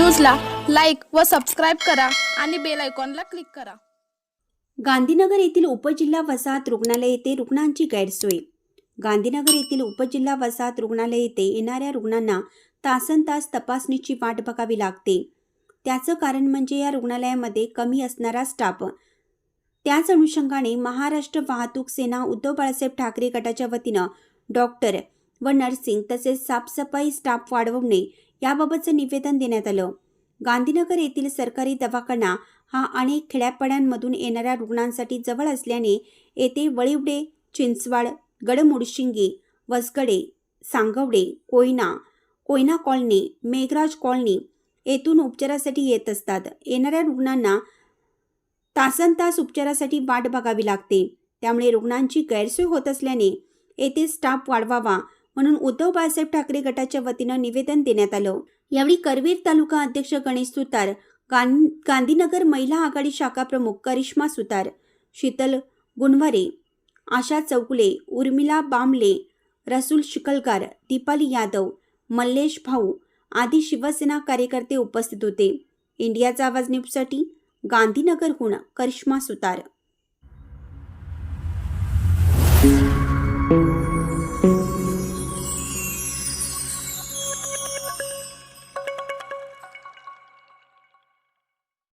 व सबस्क्राईब करा आणि बेल आयकॉनला क्लिक करा. गांधीनगर येथील उपजिल्हा वसाहत रुग्णालय येथे रुग्णांची गैरसोय. गांधीनगर येथील उपजिल्हा वसाहत रुग्णालय येथे येणाऱ्या रुग्णांना तासन तास तपासणीची वाट बघावी लागते. त्याचं कारण म्हणजे या रुग्णालयामध्ये कमी असणारा स्टाफ. त्याच अनुषंगाने महाराष्ट्र वाहतूक सेना उद्धव बाळासाहेब ठाकरे गटाच्या वतीनं डॉक्टर व नर्सिंग तसेच साफसफाई स्टाफ वाढवणे याबाबतचं निवेदन देण्यात आलं. गांधीनगर येथील सरकारी दवाखाना हा अनेक खेड्यापाड्यांमधून येणाऱ्या रुग्णांसाठी जवळ असल्याने येथे वळिवडे चिंचवाड गडमुडशिंगी वसगडे सांगवडे कोयना कोयना कॉलनी मेघराज कॉलनी येथून उपचारासाठी येत असतात. येणाऱ्या रुग्णांना तासन तास उपचारासाठी वाट बघावी लागते. त्यामुळे रुग्णांची गैरसोय होत असल्याने येथे स्टाफ वाढवावा म्हणून उद्धव बाळासाहेब ठाकरे गटाच्या वतीनं निवेदन देण्यात आलं. यावेळी करवीर तालुका अध्यक्ष गणेश सुतार गां गांधीनगर महिला आघाडी शाखा प्रमुख करिश्मा सुतार शीतल गुणवरे आशा चौकुले उर्मिला बांबले रसूल शिकलकार दीपाली यादव मल्लेश भाऊ आदी शिवसेना कार्यकर्ते उपस्थित होते. इंडियाचा आवाज न्यूजसाठी गांधीनगरहून करिश्मा सुतार.